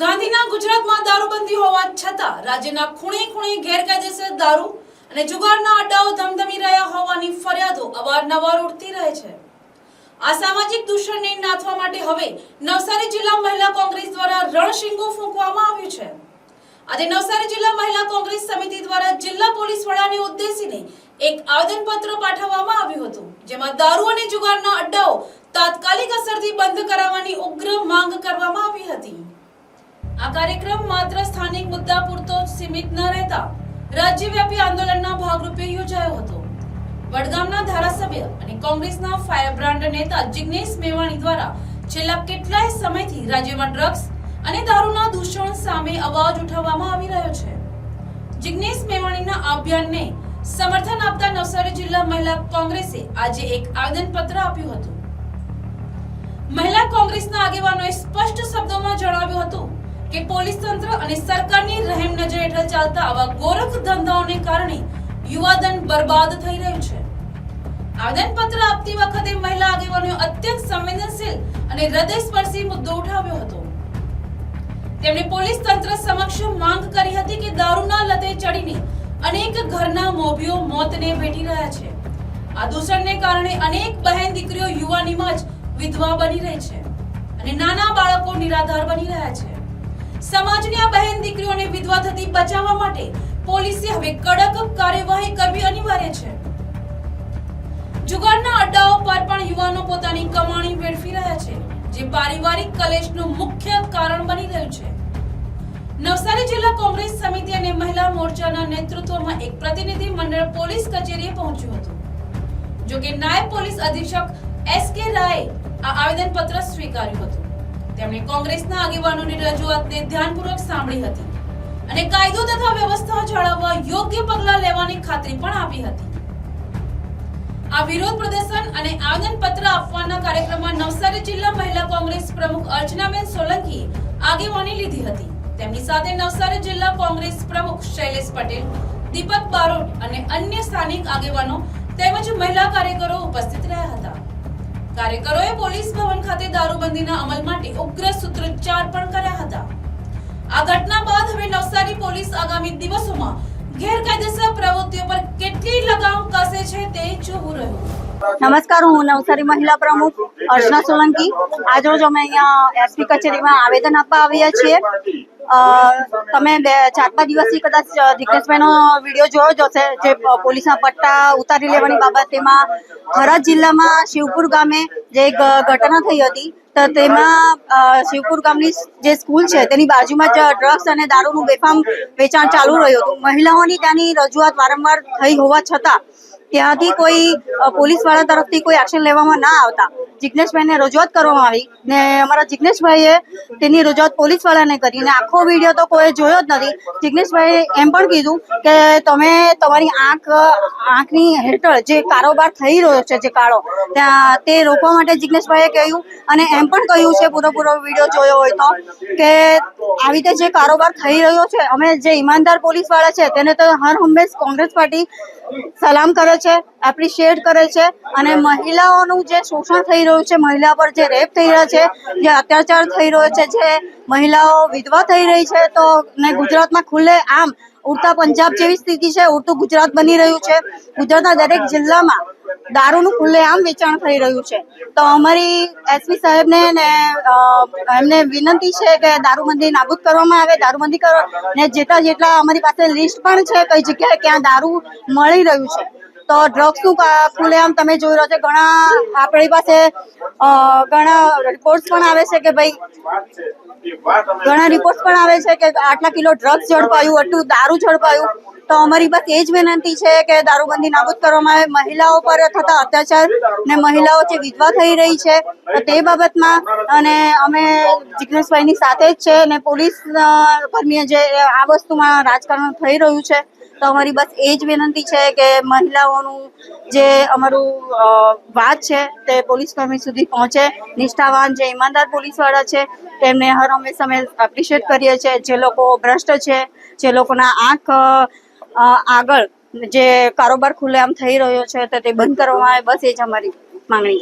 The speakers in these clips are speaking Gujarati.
ગાંધીના ગુજરાતમાં દારૂબંધી હોવા છતાં રાજ્યના ખૂણે ખૂણે ગેરકાયદેસર દારૂ અને જુગારના અડ્ડાઓ ધમધમી રહ્યા હોવાની ફરિયાદો અવારનવાર ઉઠતી રહે છે. આ સામાજિક દૂષણને નાથવા માટે હવે નવસારી જિલ્લા મહિલા કોંગ્રેસ દ્વારા રણશીંગો ફૂંકવામાં આવ્યું છે. આજે નવસારી જિલ્લા મહિલા કોંગ્રેસ સમિતિ દ્વારા જિલ્લા પોલીસ વડાને ઉદ્દેશીને એક આવેદનપત્ર પાઠવવામાં આવ્યું હતું, જેમાં દારૂ અને જુગારના અડ્ડાઓ તાત્કાલિક અસરથી બંધ કરાવવાની ઉગ્ર માંગ કરવામાં આવી હતી. આ કાર્યક્રમ માત્ર સ્થાનિક મુદ્દા પૂરતો સીમિત ન રહેતા રાજ્યવ્યાપી આંદોલનના ભાગરૂપે યોજાયો હતો. વડગામના ધારાસભ્ય અને કોંગ્રેસના ફાયર બ્રાન્ડ નેતા જિગ્નેશ મેવાણી દ્વારા છેલ્લા કેટલાય સમયથી રાજ્યમાં ડ્રગ્સ અને દારૂના દૂષણ સામે અવાજ ઉઠાવવામાં આવી રહ્યો છે. જિગ્નેશ મેવાણીના અભિયાનને સમર્થન આપતા નવસારી જિલ્લા મહિલા કોંગ્રેસે આજે એક આવેદનપત્ર આપ્યું હતું. મહિલા કોંગ્રેસના આગેવાનોએ સ્પષ્ટ શબ્દોમાં જણાવ્યું હતું કે પોલીસ તંત્ર અને સરકારની રહેમ નજર હેઠળ ચાલતા આવા ગોરખ ધંધાઓને કારણે યુવાધન બરબાદ થઈ રહ્યું છે. આવેદનપત્ર આપતી વખતે મહિલા આગેવાનોએ અત્યંત સંવેદનશીલ અને હૃદયસ્પર્શી મુદ્દો ઉઠાવ્યો હતો. તેમણે પોલીસ તંત્ર સમક્ષ માંગ કરી હતી કે દારૂના લતે ચડીને અનેક ઘરના મોભીઓ મોતને ભેટી રહ્યા છે. આ દૂષણને કારણે અનેક બહેન દીકરીઓ યુવાનીમાં જ વિધવા બની રહી છે અને નાના બાળકો નિરાધાર બની રહ્યા છે. સમાજની આ બહેન દીકરીઓને વિધવા થતી બચાવવા માટે પોલીસે હવે કડક કાર્યવાહી કરવી અનિવાર્ય છે. જુગારના અડ્ડાઓ પર પણ યુવાનો પોતાની કમાણી વેડફી રહ્યા છે, જે પારિવારિક કલેશનું મુખ્ય કારણ બની રહ્યું છે. નવસારી જિલ્લા કોંગ્રેસ સમિતિ અને મહિલા મોરચાના નેતૃત્વમાં એક પ્રતિનિધિ મંડળ પોલીસ કચેરીએ પહોંચ્યું હતું. જો કે નાયબ પોલીસ અધિક્ષક એસ કે રાયે આ આવેદનપત્ર સ્વીકાર્યું હતું. તેમણે કોંગ્રેસના આગેવાનોની રજૂઆતને ધ્યાનપૂર્વક સાંભળી હતી અને કાયદો તથા વ્યવસ્થા જાળવવા યોગ્ય પગલાં લેવાની ખાતરી પણ આપી હતી. આ વિરોધ પ્રદર્શન અને આવેદનપત્ર આપવાના કાર્યક્રમમાં નવસારી જિલ્લા મહિલા કોંગ્રેસ પ્રમુખ અર્ચનાબેન સોલંકી આગેવાની લીધી હતી. તેમની સાથે નવસારી જિલ્લા કોંગ્રેસ પ્રમુખ શૈલેષ પટેલ, દીપક બારોટ અને અન્ય સ્થાનિક આગેવાનો તેમજ મહિલા કાર્યકરો ઉપસ્થિત રહ્યા હતા. કાર્યકરોએ પોલીસ ભવન ખાતે દારૂબંધીના અમલ માટે ઉગ્ર સૂત્રોચ્ચાર પણ કર્યા હતા. આ ઘટના બાદ હવે નવસારી પોલીસ આગામી દિવસોમાં ગેરકાયદેસર પ્રવૃત્તિઓ પર કેટલી લગામ કસે છે તે જોવું રહ્યું. નમસ્કાર, હું નવસારી મહિલા પ્રમુખ અર્ચના સોલંકી. આજરોજ અમે અહીંયા એસપી કચેરીમાં આવેદન આપવા આવ્યા છીએ. તમે બે ચાર પાંચ દિવસથી કદાચ જિગ્નેશભાઈનો વીડિયો જોયો જ હશે, જે પોલીસના પટ્ટા ઉતારી લેવાની બાબત, તેમાં થરાદ જિલ્લામાં શિવપુર ગામે જે ઘટના થઈ હતી, તો તેમાં શિવપુર ગામની જે સ્કૂલ છે, તેની બાજુમાં જ ડ્રગ્સ અને દારૂનું બેફામ વેચાણ ચાલુ રહ્યું હતું. મહિલાઓની ત્યાંની રજૂઆત વારંવાર થઈ હોવા છતાં ત્યાંથી કોઈ પોલીસવાળા તરફથી કોઈ એક્શન લેવામાં ના આવતા. જિગ્નેશભાઈને રજૂઆત કરવામાં આવી. ને અમારા જિગ્નેશભાઈએ તેની રજૂઆત પોલીસ વાળાને કરી. ને આખો વીડિયો તો કોઈ જોયો જ નથી. જિગ્નેશભાઈએ એમ પણ કીધું કે તમે તમારી આંખ, આંખની હેઠળ જે કારોબાર થઈ રહ્યો છે, જે કાળો, ત્યાં તે રોકવા માટે જિજ્ઞેશભાઈએ કહ્યું. અને એમ પણ કહ્યું છે પૂરો પૂરો વીડિયો જોયો હોય તો, કે આવી રીતે જે કારોબાર થઈ રહ્યો છે, અમે જે ઈમાનદાર પોલીસવાળા છે, તેને તો હર હંમેશ કોંગ્રેસ પાર્ટી સલામ કરે છે એપ્રિશિએટ કરે છે અને મહિલાઓનું જે શોષણ થઈ રહ્યું છે, મહિલા પર જે રેપ થઈ રહ્યા છે, જે અત્યાચાર થઈ રહ્યો છે, જે મહિલાઓ વિધવા થઈ રહી છે, તો ને ગુજરાતમાં ખુલ્લે આમ ઉડતા પંજાબ જેવી સ્થિતિ છે, ઉડતું ગુજરાત બની રહ્યું છે. ગુજરાતના દરેક જિલ્લામાં દારૂનું ખુલ્લેઆમ વેચાણ થઈ રહ્યું છે. તો અમારી એસપી સાહેબને ને એમને વિનંતી છે કે દારૂબંધી નાબૂદ કરવામાં આવે. દારૂબંધી કરો. ને જેટલા જેટલા અમારી પાસે લિસ્ટ પણ છે કઈ જગ્યાએ ક્યાં દારૂ મળી રહ્યું છે. તો ડ્રગ્સનું ખુલ્લેઆમ તમે જોઈ રહ્યો છે. ઘણા આપણી પાસે ઘણા રિપોર્ટ્સ પણ આવે છે કે ભાઈ, ઘણા રિપોર્ટ પણ આવે છે કે આટલા કિલો ડ્રગ્સ ઝડપાયું, આટલું દારૂ ઝડપાયું. તો અમારી બસ એ જ વિનંતી છે કે દારૂબંધી નાબૂદ કરવામાં આવે. મહિલાઓ પર થતા અત્યાચાર ને મહિલાઓ જે વિધવા થઈ રહી છે, તો બાબતમાં અને અમે જિગ્નેશભાઈની સાથે જ છે અને પોલીસ કર્મીએ જે આ વસ્તુમાં રાજકારણ થઈ રહ્યું છે, તો અમારી બસ એ જ વિનંતી છે કે મહિલાઓનું જે અમારું વાત છે, તે પોલીસ કર્મી સુધી પહોંચે. નિષ્ઠાવાન જે ઈમાનદાર પોલીસવાળા છે, તેમને હર હંમેશા અમે એપ્રિશિએટ કરીએ છીએ. જે લોકો ભ્રષ્ટ છે, જે લોકોના આંખ આગળ જે કારોબાર ખુલ્લેઆમ થઈ રહ્યો છે તો તે બંધ કરવામાં આવે, બસ એ જ અમારી માંગણી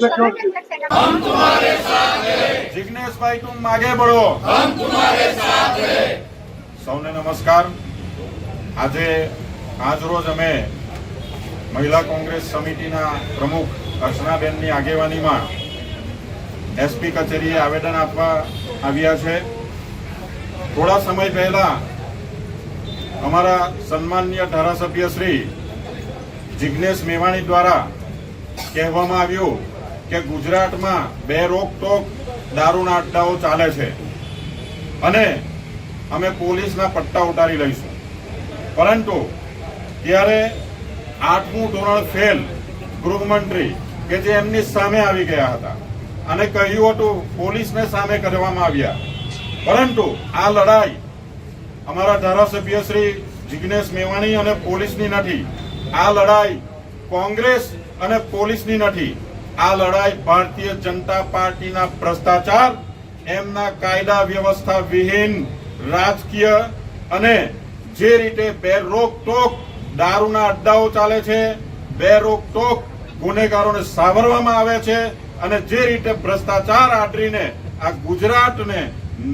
સૌને નમસ્કાર. આજે, આજ રોજ અમે મહિલા કોંગ્રેસ સમિતિના પ્રમુખ અર્ચનાબેનની આગેવાનીમાં એસપી કચેરીએ આવેદન આપવા આવ્યા છે. થોડા સમય પહેલા અમારા સન્માનીય ધારાસભ્ય શ્રી જિજ્ઞેશ મેવાણી દ્વારા કહેવામાં આવ્યું કે ગુજરાતમાં બે રોકટોક દારૂના અડ્ડાઓ ચાલે છે અને અમે પોલીસના પટ્ટા ઉતારી લઈશું. પરંતુ ત્યારે આઠમું ધોરણ ફેલ ગૃહમંત્રી કે જે એમની સામે આવી ગયા હતા અને કહ્યું હતું પોલીસને સામે કરવામાં આવ્યા. પરંતુ આ લડાઈ અમારા ધારાસભ્ય શ્રી જિજ્ઞેશ મેવાણી અને પોલીસની નથી આ લડાઈ કોંગ્રેસ અને પોલીસની નથી આ લડાઈ ભારતીય જનતા પાર્ટીના ભ્રષ્ટાચાર, એમના કાયદા વ્યવસ્થા વિહીન, રાજકીય અને જે રીતે બે રોકટોક દારૂના અડ્ડાઓ ચાલે છે બે રોકટોક ગુનેગારોને સાવરવામાં આવે છે અને જે રીતે ભ્રષ્ટાચાર આટરીને આ ગુજરાતને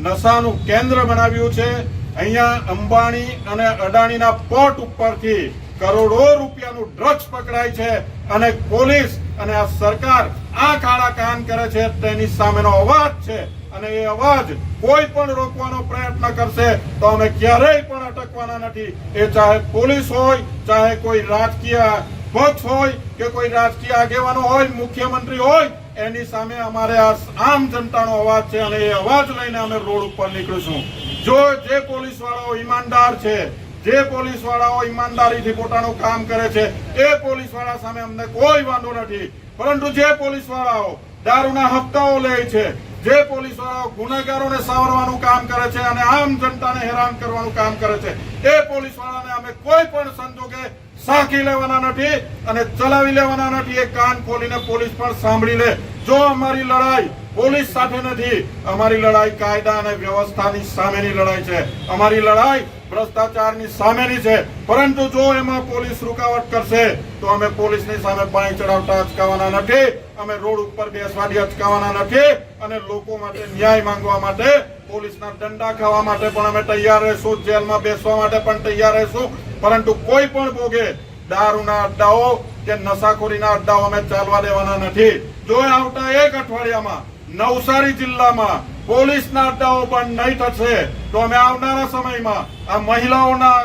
નશાનું કેન્દ્ર બનાવ્યું છે અહીંયા અંબાણી અને અડાણીના પોર્ટ ઉપરથી કરોડો રૂપિયાનું ડ્રગ્સ પકડાય છે અને પોલીસ અને આ સરકાર આ કાળા કાન કરે છે તેની સામેનો અવાજ છે. અને એ અવાજ કોઈ પણ રોકવાનો પ્રયત્ન કરશે તો અમે ક્યારેય પણ અટકવાના નથી. એ ચાહે પોલીસ હોય, ચાહે કોઈ રાજકીય પક્ષ હોય કે કોઈ રાજકીય આગેવાનો હોય, મુખ્યમંત્રી હોય, એની સામે અમારે આ આમ જનતાનો અવાજ છે અને એ અવાજ લઈને અમે રોડ ઉપર નીકળીશું. જો જે પોલીસ વાળાઓ ઈમાનદાર છે, જે પોલીસ વાળાઓ ઈમાનદારીથી પોતાનું કામ કરે છે, એ પોલીસવાળા સામે અમને કોઈ વાંધો નથી. પરંતુ જે પોલીસ વાળાઓ દારૂના હપ્તાઓ લે છે, જે પોલીસ વાળાઓ ગુનેગારોને સાવરવાનું કામ કરે છે અને આમ જનતાને હેરાન કરવાનું કામ કરે છે, એ પોલીસ વાળાને અમે કોઈ પણ સંજોગે સાંકી લેવાના નથી અને ચલાવી લેવાના નથી. એ કાન ખોલીને પોલીસ પણ સાંભળી લે. જો અમારી લડાઈ પોલીસ સાથે નથી અમારી લડાઈ કાયદા અને વ્યવસ્થાની સામેની લડાઈ છે. અમારી લડાઈ ભ્રષ્ટાચારની સામેની છે. પરંતુ જો એમાં પોલીસ રૂકાવટ કરશે, તો અમે પોલીસની સામે પાણી ચડાવતા અચકાવાના નથી, અમે રોડ ઉપર બેસવાથી અચકાવવાના નથી અને લોકો માટે ન્યાય માંગવા માટે પોલીસના દંડા ખાવા માટે પણ અમે તૈયાર રહીશું, જેલમાં બેસવા માટે પણ તૈયાર રહીશું. પરંતુ કોઈ પણ ભોગે દારૂના અડ્ડાઓ કે નશાખોરીના અડ્ડાઓ અમે ચાલવા દેવાના નથી. જો આવતા એક અઠવાડિયામાં નવસારી જિલ્લામાં પોલીસના અડ્ડાઓ બંધ નહીં થશે તો અમે આવનારા સમયમાં આ મહિલાઓના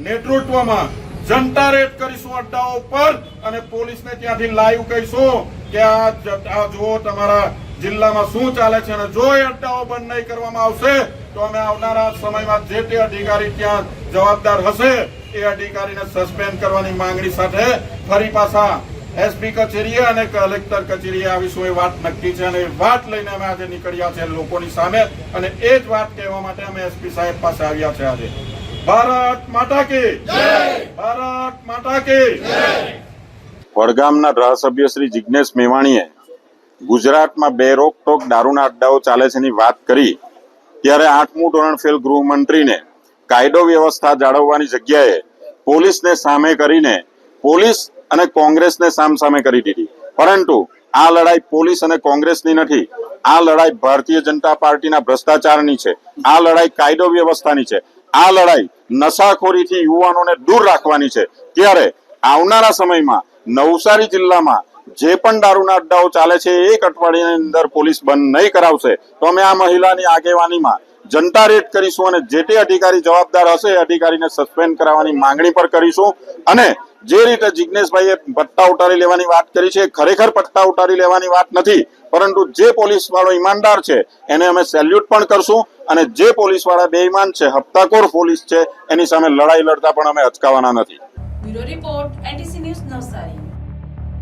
નેતૃત્વમાં જનતા રેડ કરીશું અડ્ડાઓ પર અને પોલીસને ત્યાંથી લાઈવ કહીશું કે આ જુઓ તમારા જિલ્લામાં શું ચાલે છે અને જો એ અડ્ડાઓ બંધ નહીં કરવામાં આવશે તો અમે આવનારા સમયમાં જે તે અધિકારી ત્યાં જવાબદાર હશે એ અધિકારીને સસ્પેન્ડ કરવાની માંગણી સાથે ફરી પાછા એસપી કચેરીએ અને કલેક્ટર કચેરીએ આવીશું એ વાત નક્કી છે અને વાત લઈને અમે આજે નીકળ્યા છે લોકોની સામે અને એ જ વાત કહેવા માટે અમે એસપી સાહેબ પાસે આવ્યા છે આજે. ભારત માતા કી ભારત માતા કી વડગામના ધારાસભ્ય શ્રી જિજ્ઞેશ મેવાણીએ ગુજરાતમાં બે રોકટોક દારૂના અડ્ડાઓ ચાલે છે ની વાત કરી, ત્યારે આઠમું ધોરણ ફેલ ગૃહમંત્રીને કાયદો વ્યવસ્થા જાળવવાની જગ્યાએ પોલીસને સામે કરીને પોલીસ અને કોંગ્રેસને સામસામે કરી દીધી. પરંતુ આ લડાઈ પોલીસ અને કોંગ્રેસની નથી. આ લડાઈ ભારતીય જનતા પાર્ટીના ભ્રષ્ટાચારની છે. આ લડાઈ કાયદો વ્યવસ્થાની છે. આ લડાઈ નશાખોરીથી યુવાનોને દૂર રાખવાની છે. ત્યારે આવનારા સમયમાં નવસારી જિલ્લામાં જે પણ દારૂના અડ્ડાઓ ચાલે છે, એક અઠવાડિયાની અંદર પોલીસ બંધ નહીં કરાવશે, તો અમે આ મહિલાની આગેવાનીમાં જનતા રેટ કરીશું અને જે તે અધિકારી જવાબદાર હશે એ અધિકારીને સસ્પેન્ડ કરાવવાની માંગણી પણ કરીશું. અને જે રીતે જિજ્ઞેશભાઈએ પટ્ટા ઉતારી લેવાની વાત કરી છે એ ખરેખર પટ્ટા ઉતારી લેવાની વાત નથી, પરંતુ જે પોલીસ વાળો ઈમાનદાર છે, એને અમે સેલ્યુટ પણ કરશું અને જે પોલીસવાળા બેઈમાન છે હપ્તાખોર પોલીસ છે, એની સામે લડાઈ લડતા પણ અમે અચકાવાના નથી. Bureau report NTC news Navsari.